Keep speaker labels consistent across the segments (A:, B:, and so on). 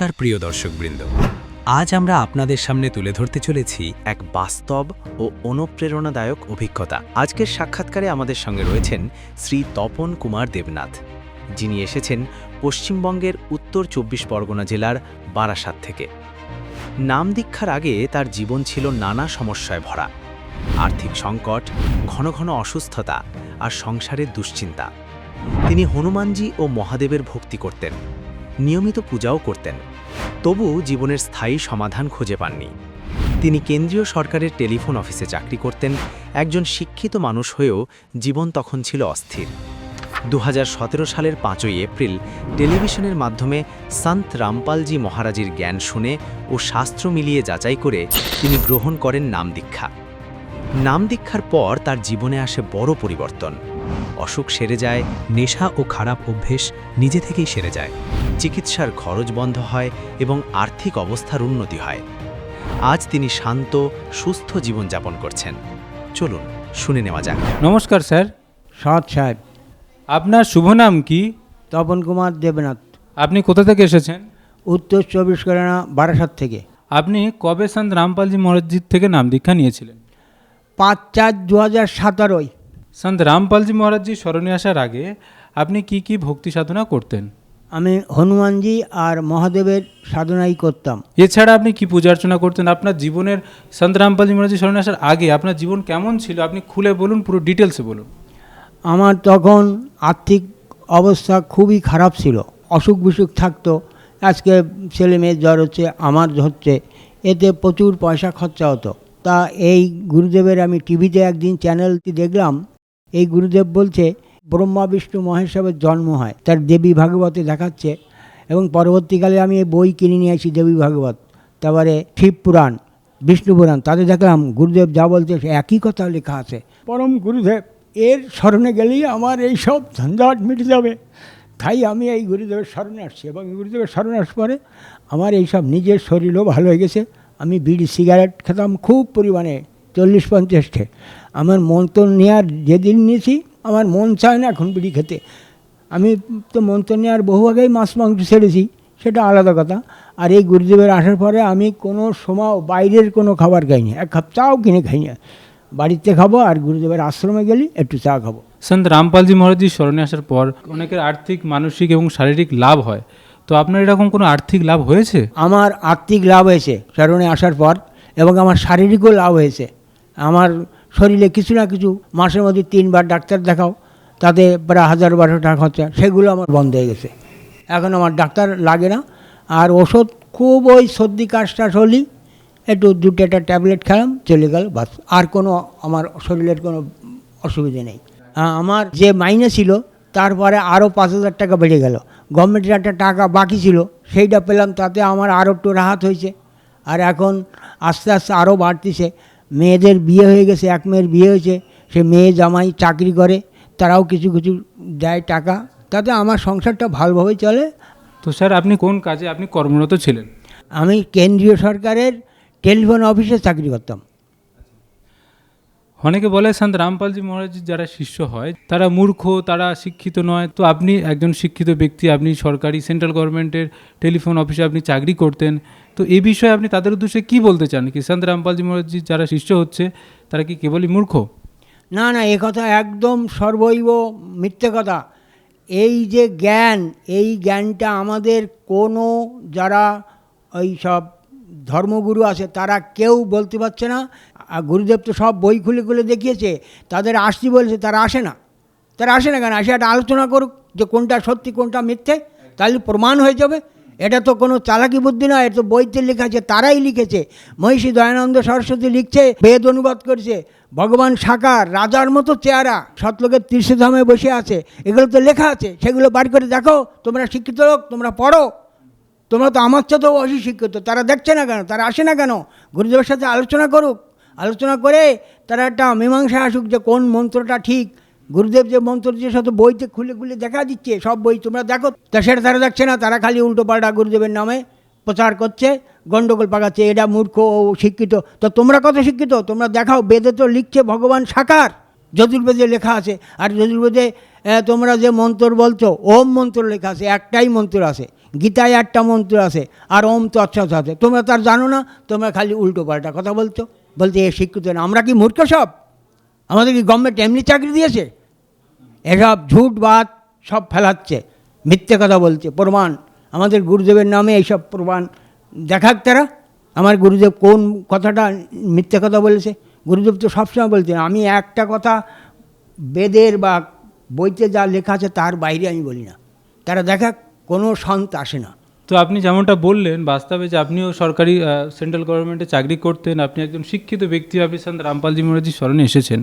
A: নমস্কার প্রিয় দর্শকবৃন্দ। আজ আমরা আপনাদের সামনে তুলে ধরতে চলেছি
B: এক বাস্তব ও অনুপ্রেরণাদায়ক অভিজ্ঞতা। আজকের সাক্ষাৎকারে আমাদের সঙ্গে রয়েছেন শ্রী তপন কুমার দেবনাথ। যিনি এসেছেন পশ্চিমবঙ্গের উত্তর চব্বিশ পরগনা জেলার বারাসাত থেকে। নাম দীক্ষার আগে তার জীবন ছিল নানা সমস্যায় ভরা। আর্থিক সংকট, ঘন ঘন অসুস্থতা আর সংসারের দুশ্চিন্তা। তিনি হনুমানজি ও মহাদেবের ভক্তি করতেন। নিয়মিত পূজাও করতেন। তবু জীবনের স্থায়ী সমাধান খুঁজে পাননি। তিনি কেন্দ্রীয় সরকারের টেলিফোন অফিসে চাকরি করতেন, একজন শিক্ষিত মানুষ হয়েও জীবন তখন ছিল অস্থির। দু হাজার সতেরো সালের পাঁচই এপ্রিল টেলিভিশনের মাধ্যমে সন্ত রামপালজি মহারাজের জ্ঞান শুনে ও শাস্ত্র মিলিয়ে যাচাই করে তিনি গ্রহণ করেন নাম দীক্ষা নাম দীক্ষার পর তার জীবনে আসে বড় পরিবর্তন। অসুখ সেরে যায়
A: নেশা ও খারাপ অভ্যেস নিজে থেকেই সেরে যায়।
B: চিকিৎসার খরচ বন্ধ হয় এবং আর্থিক অবস্থার উন্নতি হয়। আজ তিনি শান্ত সুস্থ জীবনযাপন করছেন। চলুন শুনে নেওয়া যাক।
C: নমস্কার স্যার।
D: সৎ সাহেব।
C: আপনার শুভ নাম কি?
D: তপন কুমার দেবনাথ।
C: আপনি কোথা থেকে এসেছেন?
D: উত্তর চব্বিশ পরগনা বারাসাত থেকে।
C: আপনি কবে সন্ত রামপালজি মসজিদ থেকে নাম দীক্ষা নিয়েছিলেন?
D: পাঁচ চার দু হাজার সতেরোই
C: সন্ত রামপালজি মহারাজজি স্মরণে আসার আগে আপনি কি কি ভক্তি সাধনা করতেন?
D: আমি হনুমানজি আর মহাদেবের সাধনাই করতাম।
C: এছাড়া আপনি কি পূজা অর্চনা করতেন? আপনার জীবনের সন্ত রামপালজি মহারাজজি স্মরণে আসার আগে আপনার জীবন কেমন ছিল? আপনি খুলে বলুন পুরো ডিটেলসে বলুন।
D: আমার তখন আর্থিক অবস্থা খুবই খারাপ ছিল অসুখ বিসুখ থাকতো। আজকে ছেলে মেয়ের জ্বর হচ্ছে আমার হচ্ছে এতে প্রচুর পয়সা খরচা হতো। তা এই গুরুদেবের আমি টিভিতে একদিন চ্যানেলটি দেখলাম এই গুরুদেব বলছে, ব্রহ্মা, বিষ্ণু, মহেশ্বরের জন্ম হয়। তার দেবী ভাগবতে দেখাচ্ছে, এবং পরবর্তীকালে আমি এই বই কিনে নিয়ে আসি দেবী ভাগবত। তারপরে শিব পুরাণ, বিষ্ণু পুরাণ, তাতে দেখলাম গুরুদেব যা বলছে সে একই কথা লেখা আছে। পরম গুরুদেব, এর স্মরণে গেলেই আমার এই সব ঝঞ্ঝাট মিটে যাবে। তাই আমি এই গুরুদেবের স্মরণে আসছি, এবং গুরুদেবের স্মরণে আসার পরে আমার এই সব নিজের শরীরও ভালো হয়ে গেছে। আমি বিড়ি, সিগারেট খেতাম খুব পরিমাণে। চল্লিশ পঞ্চাশটে আমার মন তো নেওয়ার যেদিন নিয়েছি আমার মন চায় না এখন বিড়ি খেতে। আমি তো মন্ত্র নেওয়ার বহু আগেই মাছ মাংস ছেড়েছি সেটা আলাদা কথা। আর এই গুরুদেবের আসার পরে আমি কোনো সময় বাইরের কোনো খাবার খাইনি। এক কাপ চাও কিনে খাই না। বাড়িতে খাব আর গুরুদেবের আশ্রমে গেলে একটু চা খাব।
C: সন্ত রামপালজি মহারাজজি স্মরণে আসার পর অনেকের আর্থিক মানসিক এবং শারীরিক লাভ হয়। তো আপনার এরকম কোনো আর্থিক লাভ হয়েছে?
D: আমার আর্থিক লাভ হয়েছে স্মরণে আসার পর এবং আমার শারীরিকও লাভ হয়েছে। আমার শরীরে কিছু না কিছু মাসের মধ্যে তিনবার ডাক্তার দেখাও, তাতে প্রায় হাজার বারোশো টাকা খরচা। সেগুলো আমার বন্ধ হয়ে গেছে। এখন আমার ডাক্তার লাগে না। আর ওষুধ খুব ওই সর্দি কাশটাশ হলেই একটু দুটো একটা ট্যাবলেট খেলাম, চলে গেল, বাস। আর কোনো আমার শরীরের কোনো অসুবিধে নেই। আমার যে মাইনে ছিল, তারপরে আরও পাঁচ হাজার টাকা বেড়ে গেল। গভর্নমেন্টের একটা টাকা বাকি ছিল, সেইটা পেলাম, তাতে আমার আরও একটু রাহাত হয়েছে। আর এখন আস্তে আস্তে আরও বাড়তিছে। মেয়েদের বিয়ে হয়ে গেছে এক মেয়ের বিয়ে হয়েছে সে মেয়ে জামাই চাকরি করে তারাও কিছু কিছু দেয় টাকা তাতে আমার সংসারটা ভালোভাবেই চলে।
C: তো স্যার আপনি কোন কাজে আপনি কর্মরত ছিলেন?
D: আমি কেন্দ্রীয় সরকারের টেলিফোন অফিসে চাকরি করতাম।
C: অনেকে বলে, সন্ত রামপালজি মহারাজজির যারা শিষ্য হয়, তারা মূর্খ, তারা শিক্ষিত নয়। তো আপনি একজন শিক্ষিত ব্যক্তি, আপনি সরকারি, সেন্ট্রাল গভর্নমেন্টের টেলিফোন অফিসে আপনি চাকরি করতেন, তো এই বিষয়ে আপনি তাদের উদ্দেশ্যে কি বলতে চান কি? সন্ত রামপালজি মহারাজজির যারা শিষ্য হচ্ছে, তারা কি কেবলই মূর্খ?
D: না না, এ কথা একদম সর্বৈব মিথ্যে কথা। এই যে জ্ঞান, এই জ্ঞানটা আমাদের কোনো যারা ওই সব ধর্মগুরু আছে, তারা কেউ বলতে পারছে না। আর গুরুদেব তো সব বই খুলে খুলে দেখিয়েছে, তাদের আসছি বলেছে, তারা আসে না। তারা আসে না কেন? আসে একটা আলোচনা করুক যে কোনটা সত্যি, কোনটা মিথ্যে, তাহলে প্রমাণ হয়ে যাবে। এটা তো কোনো চালাকি বুদ্ধি নয়, এটা তো বইতে লেখা আছে, তারাই লিখেছে। মহিষী দয়ানন্দ সরস্বতী লিখছে, বেদ অনুবাদ করছে। ভগবান সাকার, রাজার মতো চেহারা সতলোকের তীর্থধামে বসে আছে। এগুলো তো লেখা আছে, সেগুলো বার করে দেখো, তোমরা শিক্ষিত লোক, তোমরা পড়ো। তোমরা তো আমার চেয়েও অসি শিক্ষিত, তারা দেখছে না কেন? তারা আসে না কেন? গুরুদেবের সাথে আলোচনা করুক। আলোচনা করে তারা একটা মীমাংসা আসুক যে কোন মন্ত্রটা ঠিক। গুরুদেব যে মন্ত্র যে সাথে বইতে খুলে খুলে দেখা দিচ্ছে, সব বই তোমরা দেখো। তা সেটা তারা দেখছে না, তারা খালি উল্টো পাল্টা গুরুদেবের নামে প্রচার করছে গণ্ডগোল পাকাচ্ছে, এটা মূর্খ ও শিক্ষিত। তো তোমরা কত শিক্ষিত? তোমরা দেখাও, বেদে তো লিখছে ভগবান সাকার। যজুর্বেদে লেখা আছে, আর যজুর্বেদে তোমরা যে মন্ত্র বলছো, ওম মন্ত্র লেখা আছে, একটাই মন্ত্র আছে, গীতায় একটা মন্ত্র আছে, আর ওম তো তৎসৎ আছে। তোমরা তার জানো না, তোমরা খালি উল্টো পাল্টা কথা বলছো। বলতে, এ শিক্ষিত না, আমরা কি মূর্খ সব? আমাদের কি গভর্নমেন্ট এমনি চাকরি দিয়েছে? এসব ঝুট বাদ সব ফেলাচ্ছে, মিথ্যে কথা বলছে, প্রমাণ। আমাদের গুরুদেবের নামে এইসব প্রমাণ দেখাক তারা। আমার গুরুদেব কোন কথাটা মিথ্যে কথা বলেছে? গুরুদেব তো সবসময় বলতেন, আমি একটা কথা বেদের বা বইতে যা লেখা আছে তার বাইরে আমি বলি না। তারা দেখাক, কোনো সন্ত আসে না।
C: তো আপনি যেমনটা বললেন, বাস্তবে যে আপনিও সরকারি সেন্ট্রাল গভর্নমেন্টে চাকরি করতেন, আপনি একজন শিক্ষিত ব্যক্তি, আপনি সন্ত রামপালজি মহারাজির স্মরণে এসেছেন।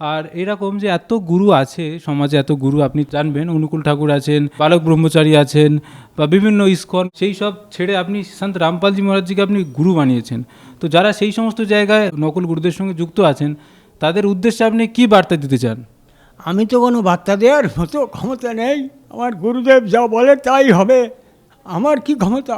C: আর এরকম যে এত গুরু আছে, সমাজে এত গুরু আপনি জানবেন, অনুকূল ঠাকুর আছেন, বালক ব্রহ্মচারী আছেন, বা বিভিন্ন ইস্কন, সেই সব ছেড়ে আপনি সন্ত রামপালজি মহারাজজিকে আপনি গুরু বানিয়েছেন। তো যারা সেই সমস্ত জায়গায় নকল গুরুদের সঙ্গে যুক্ত আছেন, তাদের উদ্দেশ্যে আপনি কি বার্তা দিতে চান?
D: আমি তো কোনো বার্তা দেওয়ার মতো ক্ষমতা নেই। আমার গুরুদেব যা বলে তাই হবে। আমার কি ক্ষমতা?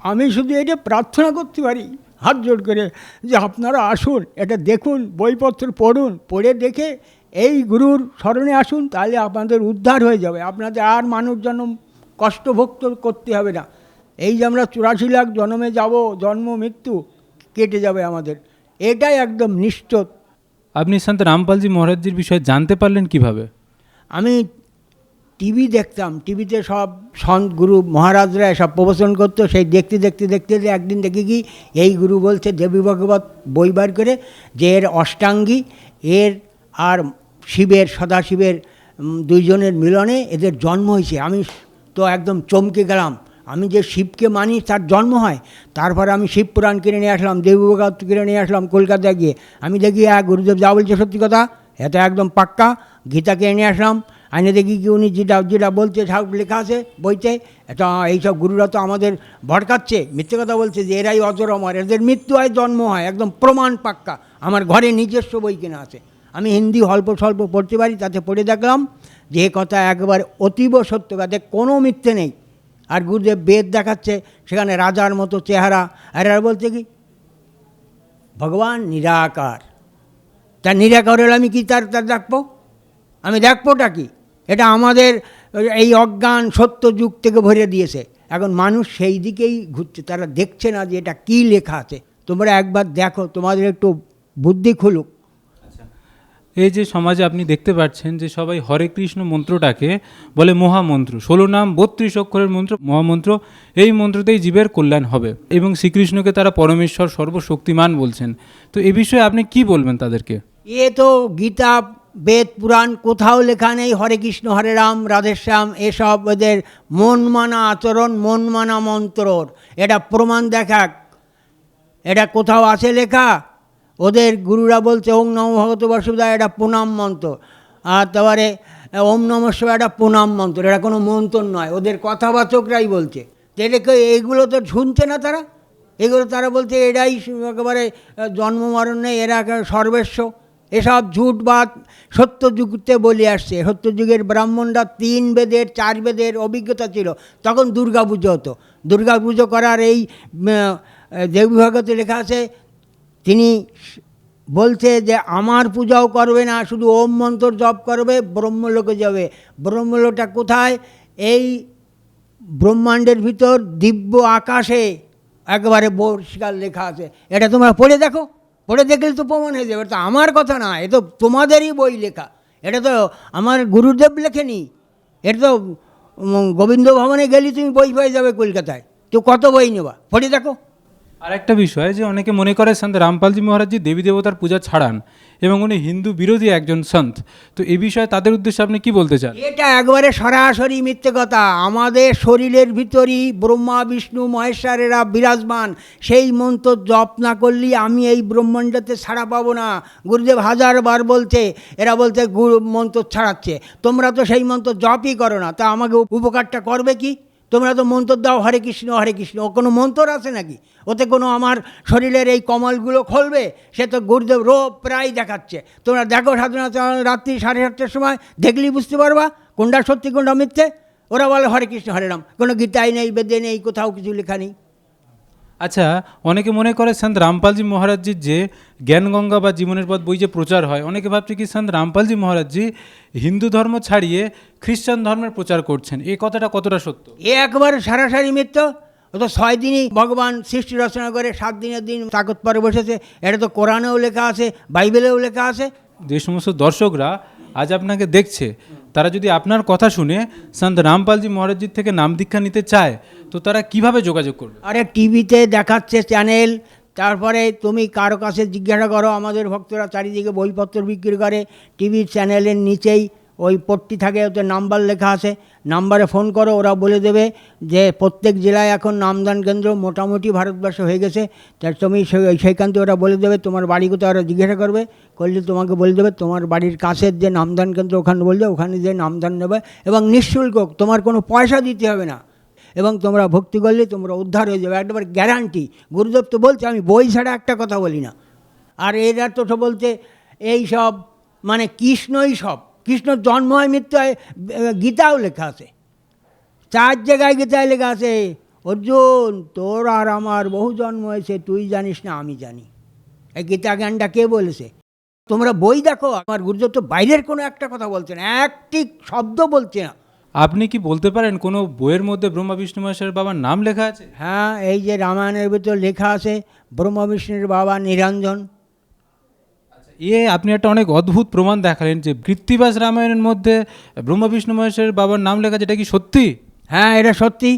D: আমি শুধু এটা প্রার্থনা করতে পারি। হাত জোড় করে যে আপনারা আসুন এটা দেখুন বইপত্র পড়ুন পড়ে দেখে এই গুরুর স্মরণে আসুন তাহলে আপনাদের উদ্ধার হয়ে যাবে। আপনাদের আর মানুষ জন্ম কষ্ট ভোগ তো করতে হবে না। এই যে আমরা চুরাশি লাখ জন্মে যাব জন্ম মৃত্যু কেটে যাবে আমাদের। এটাই একদম নিশ্চিত
C: আপনি সন্ত রামপালজি মহারাজজির বিষয়ে জানতে পারলেন কীভাবে?
D: আমি টিভি দেখতাম, টিভিতে সব সন্ত গুরু মহারাজরা সব প্রবচন করতো, সেই দেখতে দেখতে দেখতে একদিন দেখি কি, এই গুরু বলছে দেবী ভগবত বই বার করে যে এর অষ্টাঙ্গী, এর আর শিবের, সদাশিবের দুইজনের মিলনে এদের জন্ম হয়েছে। আমি তো একদম চমকে গেলাম। আমি যে শিবকে মানি তার জন্ম হয়, তারপরে আমি শিব পুরাণ কিনে নিয়ে আসলাম, দেবী ভগবত কিনে নিয়ে আসলাম কলকাতায় গিয়ে। আমি দেখি হ্যাঁ গুরুদেব যা বলছে সত্যি কথা, এটা একদম পাক্কা। গীতা কিনে নিয়ে আসলাম আইনে দেখি কি উনি যেটা যেটা বলছে, সব লেখা আছে, বইতে। এটা এইসব গুরুরা তো আমাদের ভড়কাচ্ছে। মিথ্যে কথা বলছে যে এরাই অজর অমর, এদের মৃত্যু হয় জন্ম হয়, একদম প্রমাণ পাক্কা। আমার ঘরে নিজস্ব বই কেনা আছে। আমি হিন্দি অল্প স্বল্প পড়তে পারি, তাতে পড়ে দেখলাম যে কথা একবার অতীব সত্য, তাতে কোনো মিথ্যে নেই। আর গুরুদেব বেদ দেখাচ্ছে, সেখানে রাজার মতো চেহারা। আর এরা বলছে কি, ভগবান নিরাকার। তার নিরাকার হলে আমি কি তার তার দেখব? আমি দেখবোটা কি? এটা আমাদের এই অজ্ঞান সত্য যুগ থেকে ভরে দিয়েছে। এখন মানুষ সেই দিকেই ঘুরছে। তারা দেখছে না যে এটা কী লেখা আছে। তোমরা একবার দেখো তোমাদের একটু বুদ্ধি খুলুক।
C: এই যে সমাজে আপনি দেখতে পাচ্ছেন যে সবাই হরে কৃষ্ণ মন্ত্রটাকে বলে মহামন্ত্র। ষোলো নাম বত্রিশ অক্ষরের মন্ত্র মহামন্ত্র এই মন্ত্রতেই জীবের কল্যাণ হবে এবং শ্রীকৃষ্ণকে তারা পরমেশ্বর সর্বশক্তিমান বলছেন। তো এ বিষয়ে আপনি কি বলবেন তাদেরকে?
D: এ তো গীতা বেদ, পুরাণ, কোথাও লেখা নেই। হরে কৃষ্ণ, হরে রাম রাধেশ্যাম এসব ওদের মন মানা আচরণ, মন মানা মন্ত্রর। এটা প্রমাণ দেখাক। এটা কোথাও আছে লেখা? ওদের গুরুরা বলছে ওম নম ভগত বসুদা এটা প্রণাম মন্ত্র। আর তারপরে, ওম নম শিবায় এটা প্রণাম মন্ত্র। এটা কোনো মন্ত্র নয়। ওদের কথাবাচকরাই বলছে। তো এটাকে এইগুলো তো শুনছে না তারা? এগুলো তারা বলছে, এরাই একেবারে জন্ম মরণ নেই এরা সর্বেস্ব এসব ঝুট ঝুটবাদ সত্যযুগতে বলে আসছে। সত্যযুগের ব্রাহ্মণরা তিন বেদের, চার বেদের অভিজ্ঞতা ছিল। তখন দুর্গা পুজো হতো। দুর্গা পুজো করার এই দেবীভাগতে লেখা আছে, তিনি বলছে যে, আমার পূজাও করবে না, শুধু ওম মন্ত্র জপ করবে, ব্রহ্মলোকে যাবে। ব্রহ্মলোকটা কোথায়? এই ব্রহ্মাণ্ডের ভিতর দিব্য আকাশে একবারে পরিষ্কার লেখা আছে। এটা তোমরা পড়ে দেখো। পড়ে দেখলে তো প্রমাণ হয়ে যাবে। তো আমার কথা না, এ তো তোমাদেরই বই লেখা। এটা তো আমার গুরুদেব লেখেনি। এটা তো গোবিন্দ ভবনে গেলে তুমি বই পেয়ে যাবে কলকাতায়। তো কত বই নেবা? পড়ে দেখো।
C: আর একটা বিষয়, যে অনেকে মনে করে সন্ত রামপালজি মহারাজজি দেবী দেবতার পূজা ছাড়ান এবং উনি হিন্দু বিরোধী একজন সন্ত। তো এই বিষয়ে তাদের উদ্দেশ্যে আপনি কি বলতে চান?
D: এটা একবারে সরাসরি মিথ্যে কথা। আমাদের শরীরের ভিতরই ব্রহ্মা, বিষ্ণু, মহেশ্বরেরা বিরাজমান। সেই মন্ত্র জপ না করলেই আমি এই ব্রহ্মাণ্ডতে ছাড়া পাবো না। গুরুদেব হাজারবার বলছে, এরা বলছে, গুরু মন্ত্র ছাড়াচ্ছে। তোমরা তো সেই মন্ত্র জপই করো না। তা আমাকে উপকারটা করবে কি? তোমরা তো মন্ত্র দাও, হরে কৃষ্ণ হরে কৃষ্ণ। ও কোনো মন্ত্র আছে নাকি? ওতে কোনো আমার শরীরের এই কমলগুলো খুলবে? সে তো গুরুদেব রো প্রায় দেখাচ্ছে। তোমরা দেখো সাধারণত রাত্রি সাড়ে সাতটার সময়, দেখলেই বুঝতে পারবা কোনটা সত্যি, কোনটা মিথ্যে। ওরা বলে হরে কৃষ্ণ, হরে রাম। কোনো গীতায় নেই, বেদে নেই, কোথাও কিছু লেখা নেই।
C: আচ্ছা অনেকে মনে করে সন্ত রামপালজি মহারাজজির যে জ্ঞানগঙ্গা বা জীবনের পথ বই যে প্রচার হয় অনেকে ভাবছে কি সন্ত রামপালজি মহারাজজি হিন্দু ধর্ম ছাড়িয়ে খ্রিস্টান ধর্মের প্রচার করছেন? এই কথাটা কতটা সত্য?
D: এ একবার সারাসারি মিথ্য ও তো ছয় দিনই ভগবান সৃষ্টি রচনা করে সাত দিনের দিন তাকত পরে বসেছে। এটা তো কোরআনেও লেখা আছে বাইবেলেও লেখা আছে।
C: যে সমস্ত দর্শকরা আজ আপনাকে দেখছে। তারা যদি আপনার কথা শুনে সন্ত রামপালজি মহারাজজির থেকে নাম দীক্ষা নিতে চায়, তো তারা কীভাবে যোগাযোগ করবে?
D: আরে টিভিতে দেখাচ্ছে চ্যানেল, তারপরে তুমি কারও কাছে জিজ্ঞাসা করো, আমাদের ভক্তরা চারিদিকে বইপত্র বিক্রি করে টিভির চ্যানেলের নিচেই ওই পট্টি থাকে, ওতে নাম্বার লেখা আছে। নাম্বারে ফোন করো, ওরা বলে দেবে যে প্রত্যেক জেলায় এখন নামদান কেন্দ্র মোটামুটি ভারতবর্ষে হয়ে গেছে। তা তুমি সেই- সেইখান থেকে ওরা বলে দেবে তোমার বাড়ি কোথায়, ওরা জিজ্ঞাসা করবে। করলে তোমাকে বলে দেবে তোমার বাড়ির কাছের যে নামদান কেন্দ্র ওখানে বলবে ওখানে যে নামদান নেবে। এবং নিঃশুল্ক, তোমার কোনো পয়সা দিতে হবে না। এবং তোমরা ভক্তি করলে তোমরা উদ্ধার হয়ে যাবে একবার গ্যারান্টি গুরুদেব তো বলছে, আমি বই ছাড়া একটা কথা বলি না। আর এরা তো বলতে এই সব মানে কৃষ্ণই সব। কৃষ্ণ জন্ম হয় মৃত্যু হয় গীতাও লেখা আছে। চার জায়গায় গীতায় লেখা আছে অর্জুন তোর আর আমার বহু জন্ম হয়েছে তুই জানিস না আমি জানি। এই গীতা জ্ঞানটা কে বলেছে? তোমরা বই দেখো আমার গুরুদেব তো বাইরের কোনো একটা কথা বলছে না একটি শব্দ বলছে না।
C: আপনি কি বলতে পারেন কোনো বইয়ের মধ্যে ব্রহ্মা বিষ্ণু মহেশ্বর বাবার নাম লেখা আছে?
D: হ্যাঁ এই যে রামায়ণের ভিতর লেখা আছে ব্রহ্ম বিষ্ণুর বাবা নিরঞ্জন।
C: এ আপনি একটা অনেক অদ্ভুত প্রমাণ দেখালেন যে কৃত্তিবাস রামায়ণের মধ্যে ব্রহ্ম বিষ্ণু মহেশের বাবার নাম লেখা যেটা কি সত্যি?
D: হ্যাঁ এটা সত্যি।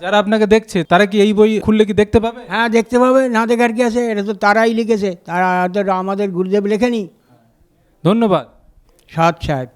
C: যারা আপনাকে দেখছে তারা কি এই বই খুললে কি দেখতে পাবে?
D: হ্যাঁ দেখতে পাবে। না দেখার কি আছে? এটা তো তারাই লিখেছে। তারা আমাদের গুরুদেব লেখেনি।
C: ধন্যবাদ।
D: সাত সাহেব।